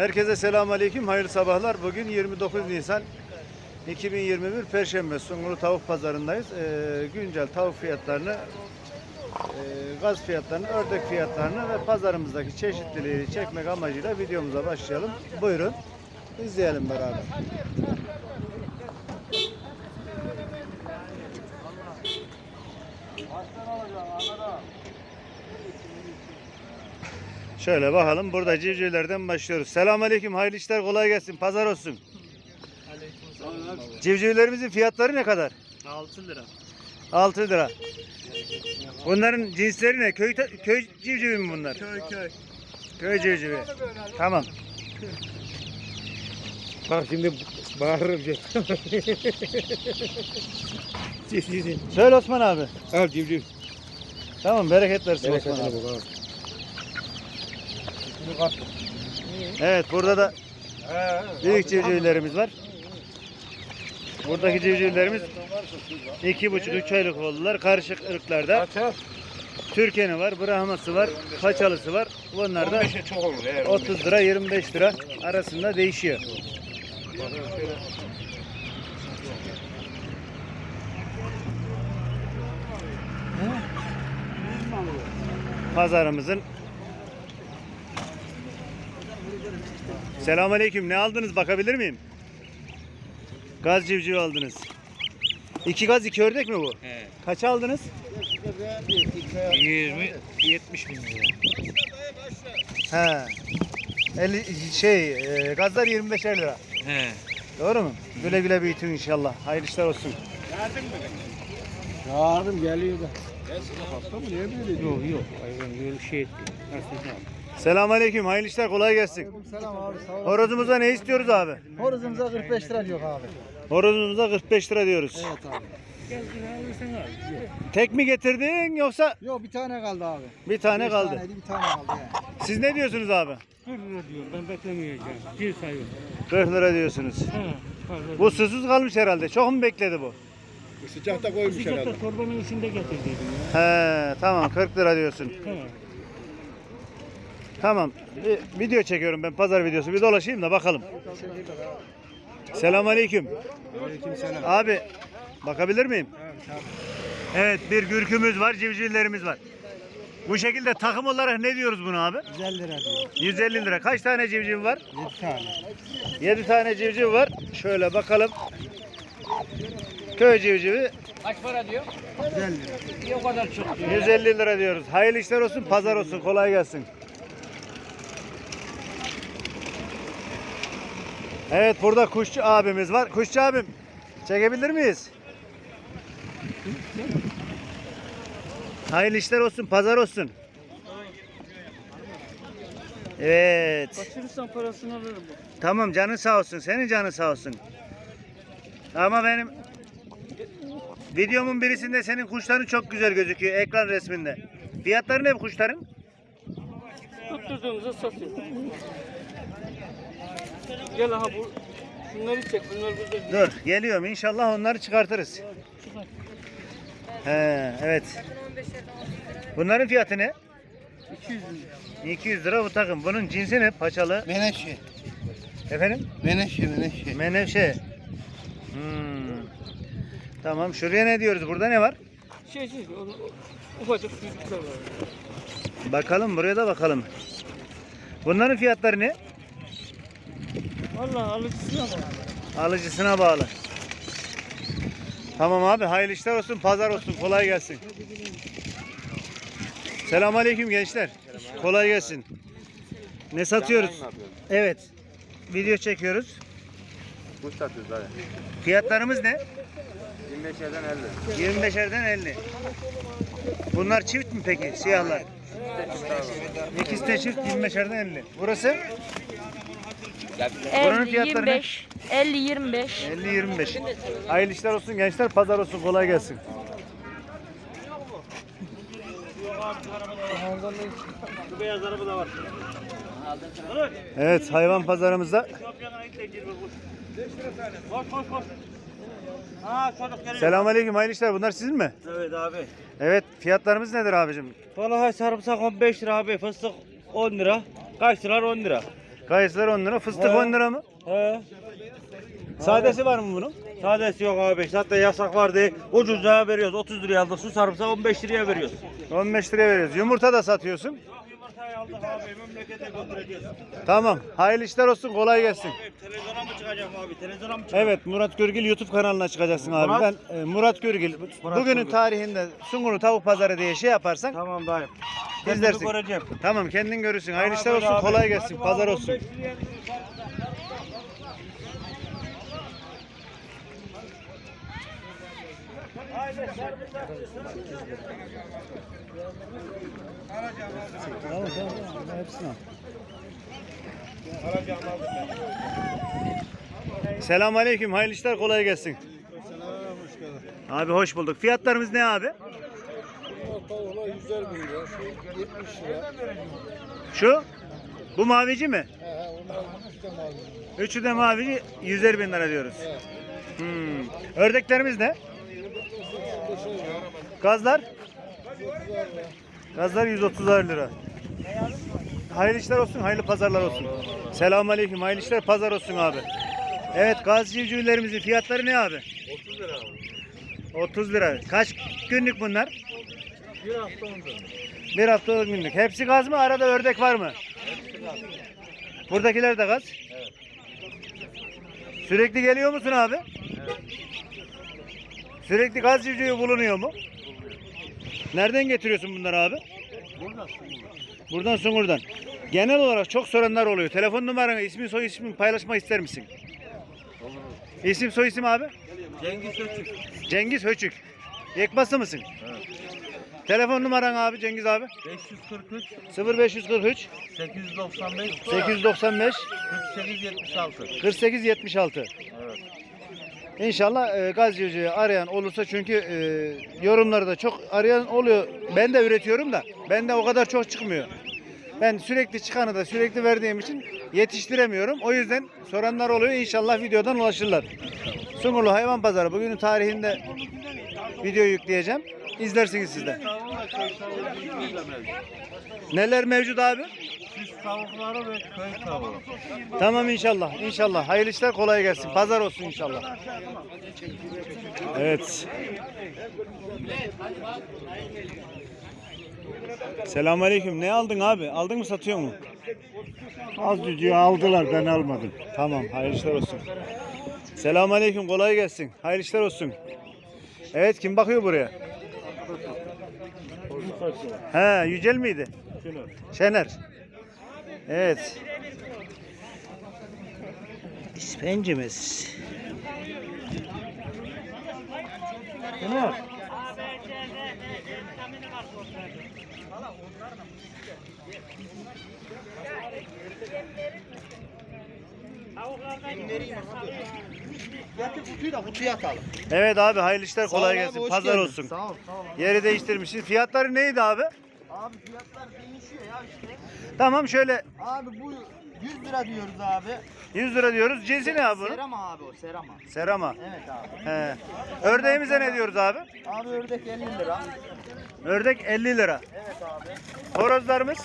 Herkese selamun aleyküm, hayırlı sabahlar. Bugün 29 Nisan 2021 Perşembe Sungurlu Tavuk Pazarındayız. Ee, güncel tavuk fiyatlarını, e, gaz fiyatlarını, ördek fiyatlarını ve pazarımızdaki çeşitliliği çekmek amacıyla videomuza başlayalım. Buyurun, izleyelim beraber. Şöyle bakalım burada civcivlerden başlıyoruz. Selamun aleyküm, hayırlı işler, kolay gelsin, pazar olsun. Civcivlerimizin fiyatları ne kadar? 6 lira. 6 lira. Bunların cinsleri ne? Köy, ta- köy civcivi mi bunlar? Köy köy. Köy civcivi. Tamam. Bak şimdi bağırırım. Sizin. Söyle Osman abi. Al civciv. Tamam bereket versin Osman abi. Bereketini Evet burada da büyük civcivlerimiz var. Buradaki civcivlerimiz iki buçuk üç aylık oldular. Karışık ırklarda. Türkeni var, Brahması var, Paçalısı var. Bunlar da 15'e çok olur. Eğer 30 lira 25 lira arasında değişiyor. Pazarımızın Selamünaleyküm. Ne aldınız? Bakabilir miyim? Gaz civciv aldınız. İki gaz iki ördek mi bu? He. Kaç aldınız? 20 70 bin lira. He. 50 şey e, gazlar 25'er lira. He. Doğru mu? Güle güle büyütün inşallah. Hayırlı işler olsun. Çağırdım geliyor da. Hasta mı? Niye böyle Yok yok. Hayvan böyle şey etti. Nasıl şey Selamünaleyküm. Hayırlı işler kolay gelsin. Selam abi sağ ol. Horozumuza ne istiyoruz abi? Horozumuza 45 lira diyor abi. Horozumuza 45 lira diyoruz. Evet abi. Tek mi getirdin yoksa Yok bir tane kaldı abi. bir tane Beş kaldı? taneydi, bir tane kaldı yani. Siz ne diyorsunuz abi? 40 lira diyor. Ben beklemeyeceğim. Bir sayı. 40 lira diyorsunuz. He. Fazla. Bu susuz kalmış herhalde. Çok mu bekledi bu? Sıcakta koymuş herhalde. torbanın içinde getirdiydim ya. He tamam 40 lira diyorsun. He. Tamam. Bir video çekiyorum ben pazar videosu. Bir dolaşayım da bakalım. Selamünaleyküm. Aleykümselam. Abi bakabilir miyim? Evet bir gürkümüz var, civcivlerimiz var. Bu şekilde takım olarak ne diyoruz buna abi? 150 lira diyor. 150 lira. Kaç tane civciv var? 7 tane. 7 tane civciv var. Şöyle bakalım. Köy civcivi Kaç para diyor? 150 lira. İyi o kadar çok diyor. 150 lira diyoruz. Hayırlı işler olsun, pazar olsun. Kolay gelsin. Evet burada kuşçu abimiz var. Kuşçu abim çekebilir miyiz? Hayırlı işler olsun, pazar olsun. Evet. Kaçırırsan parasını alırım. Tamam canın sağ olsun. Senin canın sağ olsun. Ama benim videomun birisinde senin kuşların çok güzel gözüküyor ekran resminde. Fiyatları ne bu kuşların? Tutturduğumuzu satıyor. Gel aha bu. Şunları çek. Bunlar burada. Dur geliyorum inşallah onları çıkartırız. He, evet. Bunların fiyatı ne? 200 lira. 200 lira bu takım. Bunun cinsi ne? Paçalı. Meneşe. Efendim? Meneşe meneşe. Menevşe. Hmm. Tamam şuraya ne diyoruz? Burada ne var? Şey şey. Ufacık büyüklükler var. Bakalım buraya da bakalım. Bunların fiyatları ne? Valla alıcısına bak. Alıcısına bağlı. Tamam abi hayırlı işler olsun, pazar olsun, kolay gelsin. Selamünaleyküm gençler. Kolay gelsin. Ne satıyoruz? Evet. Video çekiyoruz. Kuş satıyoruz hadi. Fiyatlarımız ne? 25'erden 50. 25'erden 50. Bunlar çift mi peki siyahlar? İkisi de çift 25'erden 50. Burası? Buranın 50, fiyatları ne? 25, 50, 25. 50-25. Hayırlı işler olsun gençler, pazar olsun, kolay gelsin. Bu beyaz araba da var. Evet, hayvan pazarımızda Koş koş koş. Ha çocuk geliyor. Selamünaleyküm hayırlı işler. Bunlar sizin mi? Evet abi. Evet, fiyatlarımız nedir abicim? Vallahi sarımsak 15 lira abi. Fıstık 10 lira. Kaç lira 10 lira. Kayısılar 10 lira. Fıstık He. 10 lira mı? He. Sadesi var mı bunun? Sadesi yok abi. Hatta yasak var diye ucuzluğa veriyoruz. 30 liraya aldık. Su sarımsağı 15 liraya veriyoruz. 15 liraya veriyoruz. Yumurta da satıyorsun. Yumurtayı aldık abi. Memlekete götüreceğiz. Tamam. Hayırlı işler olsun. Kolay gelsin. Abi, televizyona mı çıkacağım abi? Televizyona mı çıkacağım? Evet Murat Görgil YouTube kanalına çıkacaksın abi. Murat? Ben e, Murat Görgil. Murat Bugünün Görgil. tarihinde Sungurlu Tavuk Pazarı diye şey yaparsan Tamam dayı. İzlersin. Göreceğim. tamam kendin görürsün. Hayırlı işler olsun. abi. Kolay gelsin. Hadi Pazar olsun. 15 liraya Tamam tamam. tamam. Hepsini al. Selam aleyküm. Hayırlı işler kolay gelsin. Abi hoş bulduk. Fiyatlarımız ne abi? Şu? Bu mavici mi? Üçü de mavici 150 bin lira diyoruz. Hmm. Ördeklerimiz ne? Gazlar? Gazlar 130 lira. Hayırlı işler olsun, hayırlı pazarlar olsun. Selamun aleyküm, hayırlı işler, pazar olsun abi. Evet, gaz civcivlerimizin fiyatları ne abi? 30 lira abi. 30 lira. Kaç günlük bunlar? Bir hafta 10 Bir hafta 10 günlük. Hepsi gaz mı? Arada ördek var mı? Buradakiler de gaz. Sürekli geliyor musun abi? Sürekli gaz civcivi bulunuyor mu? Nereden getiriyorsun bunları abi? Buradan Sungur'dan. Genel olarak çok soranlar oluyor. Telefon numaranı, ismin soy ismin paylaşmak ister misin? İsim soy isim abi? Cengiz Öçük. Cengiz Höçük. Yekbası mısın? Telefon numaran abi Cengiz abi? 543 0543 895 895 48 76. 48 76. Evet. İnşallah e, gaz civcivi arayan olursa çünkü e, yorumlarda çok arayan oluyor. Ben de üretiyorum da bende o kadar çok çıkmıyor. Ben sürekli çıkanı da sürekli verdiğim için yetiştiremiyorum. O yüzden soranlar oluyor. İnşallah videodan ulaşırlar. Sungurlu Hayvan Pazarı bugünün tarihinde video yükleyeceğim. İzlersiniz siz de. Neler mevcut abi? Süs tavukları ve köy tavuğu. Tamam inşallah. İnşallah. Hayırlı işler kolay gelsin. Pazar olsun inşallah. Evet. Selamünaleyküm. Ne aldın abi? Aldın mı satıyor mu? Az cücüğü aldılar ben almadım. Tamam hayırlı işler olsun. Selamünaleyküm kolay gelsin. Hayırlı işler olsun. Evet kim bakıyor buraya? He Yücel miydi? Şener. Evet. İspencimiz. Getir kutuyu da kutuya atalım. Evet abi hayırlı işler kolay gelsin. Pazar olsun. Sağ ol, sağ ol. Yeri değiştirmişiz. Fiyatları neydi abi? Abi fiyatlar değişiyor ya işte. Tamam şöyle Abi bu 100 lira diyoruz abi. 100 lira diyoruz. Cinsi ne abi bunun? Serama abi o serama. Serama. Evet abi. He. Ördeğimize ne diyoruz abi? Abi ördek 50 lira. Ördek 50 lira. Evet abi. Horozlarımız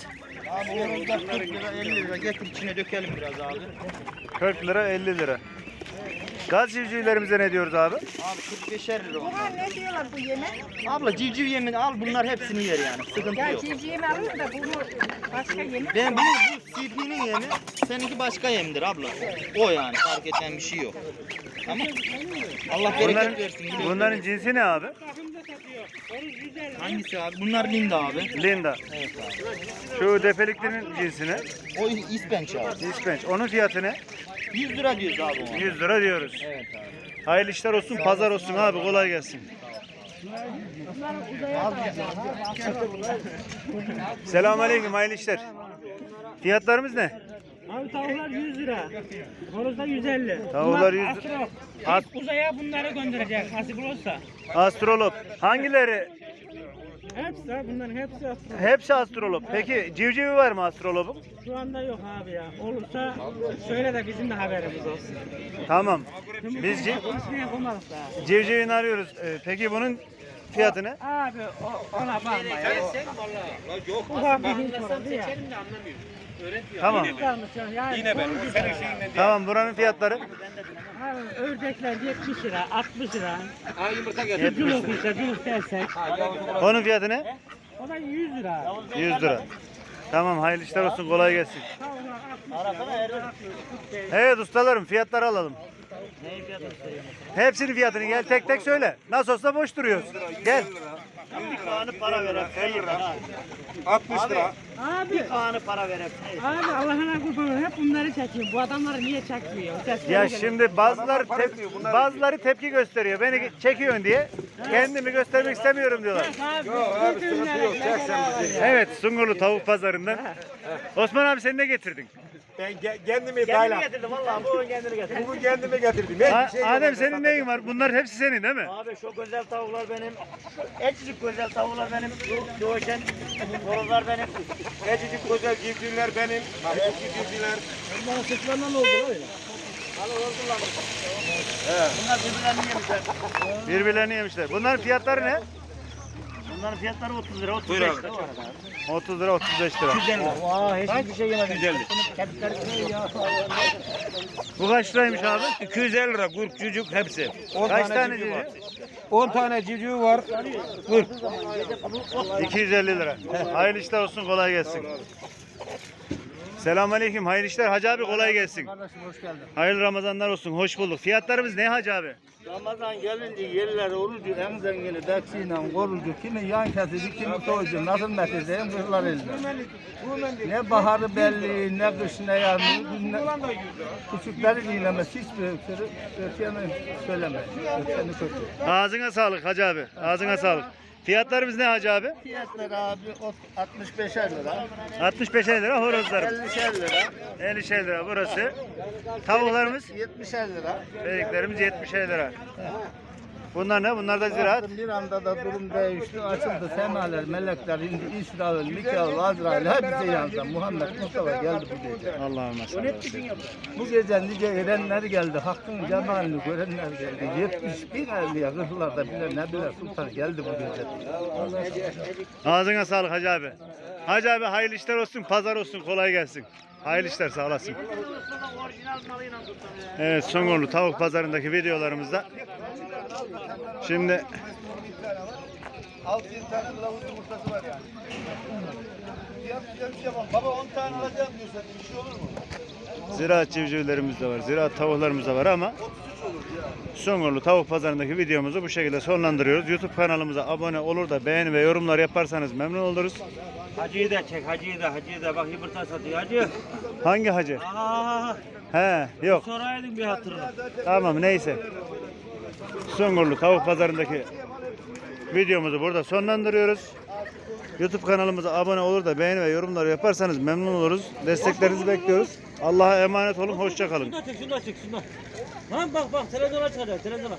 Abi horozlar 40 lira 50 lira. Getir içine dökelim biraz abi. 40 lira 50 lira. Gaz civcivlerimize ne diyoruz abi? Abi 45'er lira onlar. Bunlar ne diyorlar bu yemek? Abla civciv yemini al bunlar hepsini yer yani. Sıkıntı Ya yok. civciğimi alır da bunu başka yemek Ben bunu bu CP'nin yemi, seninki başka yemdir abla. O yani fark eden bir şey yok. Tamam. Allah bereket Bunların, versin. güle güle. bunların cinsi ne abi? Hangisi abi? Bunlar Linda abi. Linda. Evet abi. Şu depeliklerin cinsine. O ispenç abi. İspenç. Onun fiyatı ne? 100 lira diyoruz abi ona. 100 lira diyoruz. Evet abi. Hayırlı işler olsun, pazar olsun abi. Kolay gelsin. Selamünaleyküm, hayırlı işler. Fiyatlarımız ne? Abi tavuklar 100 lira. Horozlar 150. Tavuklar 100 Astro. As- Uzaya bunları gönderecek nasip olursa. Astrolog. Hangileri? Hepsi bunların hepsi astro. Hepsi astrolog. Peki civcivi var mı astrologun? Şu anda yok abi ya. Olursa söyle de bizim de haberimiz olsun. Tamam. Biz ci- daha. civcivini arıyoruz. Ee, peki bunun fiyatı ne? Abi o, ona bakma ya. O, ufak bir hint oldu ya. Tamam. Kalmış ya. Yani Yine ben. Tamam buranın fiyatları Ha, Ördekler 70 lira, 60 lira. Ha yumurta getir. Culuk ise culuk dersek. onun fiyatı ne? O da 100 lira. 100 lira. Tamam hayırlı işler olsun kolay gelsin. Tavuğlar 60 lira. Evet ustalarım fiyatları alalım. Hepsinin fiyatını gel tek tek söyle. Nasıl olsa boş duruyoruz. Gel. Para verem. 60 lira. Abi, Kanı para verem. abi Allah'ına kurban olayım. Hep bunları çekiyor. Bu adamları niye çekmiyor? Sesleri Ya geliyor. şimdi bazıları tep- bazıları tepki gösteriyor. Beni çekiyorsun diye. Kendimi göstermek istemiyorum diyorlar. Abi, Yok abi sıkıntı yok. Çek sen bizi. Evet Sungurlu tavuk pazarından. Osman abi sen ne getirdin? Ben ge- kendimi dayla. getirdim valla bu kendini getirdim. Bugün kendime getirdim. Ben A- bir şey Adem yemedim. senin neyin var? Bunlar hepsi senin değil mi? Abi şu güzel tavuklar benim. Ecicik güzel tavuklar benim. Şu Doğuşan horozlar benim. Ecicik güzel civcivler benim. Ecicik civcivler. Bunların sırtlarından ne oldu öyle? Alo. Bunlar birbirlerini yemişler. Birbirlerini yemişler. Bunların fiyatları ne? Bunların fiyatları 30 lira, 35 Buyur abi. lira. 30 lira 35 lira. Vaa hiçbir şey yemedim. 150. Kepikleri Bu kaç liraymış abi? 250 lira kurt çocuk hepsi. 10 Kaç tane civciv? var. 10 tane civciv var. Kurt. 250 lira. Hayırlı işler olsun kolay gelsin. Selamünaleyküm. Hayırlı işler. Hacı abi kolay gelsin. Kardeşim hoş geldin. Hayırlı Ramazanlar olsun. Hoş bulduk. Fiyatlarımız ne Hacı abi? Ramazan gelince yerler orucu en zengini bekçiyle korucu. Kimi yan kesici, kimi soyucu. Nasıl metedeyim kırlar elde. Ne baharı belli, ne kış ne yaz. Ne, küçükleri dinlemez. Hiçbir öksürü öteni söylemez. Öteni kötü. Ağzına sağlık Hacı abi. Ağzına sağlık. Fiyatlarımız ne Hacı abi? Fiyatlar abi ot- 65'er lira, 65 lira horozlarım. 50'şer lira, 50 lira burası. Tavuklarımız, 70'er lira. beyliklerimiz 70 lira. Bunlar ne? Bunlar da ziraat. Bir anda da durum değişti. Açıldı semalar, melekler indi. İsrail, Mikail, Azrail hepsi yandı. Muhammed Mustafa geldi bu gece. Allah'ım. Bu gece nice erenler geldi, hakkın cemalini görenler geldi. 70 bin evliya kırklarda bile ne bile sultan geldi bu gece. Ağzına sağlık Hacı abi. Hacı abi hayırlı işler olsun, pazar olsun, kolay gelsin. Hayırlı işler sağ olasın. Evet Songorlu tavuk pazarındaki videolarımızda. Şimdi 6 tane lavuz yumurtası var yani. Baba 10 tane alacağım diyorsan bir şey olur mu? ziraat civcivlerimiz de var, ziraat tavuklarımız da var ama Songorlu tavuk pazarındaki videomuzu bu şekilde sonlandırıyoruz. YouTube kanalımıza abone olur da beğeni ve yorumlar yaparsanız memnun oluruz. Hacı'yı da çek, Hacı'yı da, Hacı'yı da. Bak yumurta satıyor Hacı. Hangi hacı? Aa, He, yok. soraydın bir hatırına. Tamam neyse. Sungurlu tavuk pazarındaki videomuzu burada sonlandırıyoruz. YouTube kanalımıza abone olur da beğeni ve yorumlar yaparsanız memnun oluruz. Desteklerinizi bekliyoruz. Allah'a emanet olun. Hoşça kalın. Şunu da çek, şunu da çek, şunu da. Lan bak bak, televizyona çıkacak, televizyona.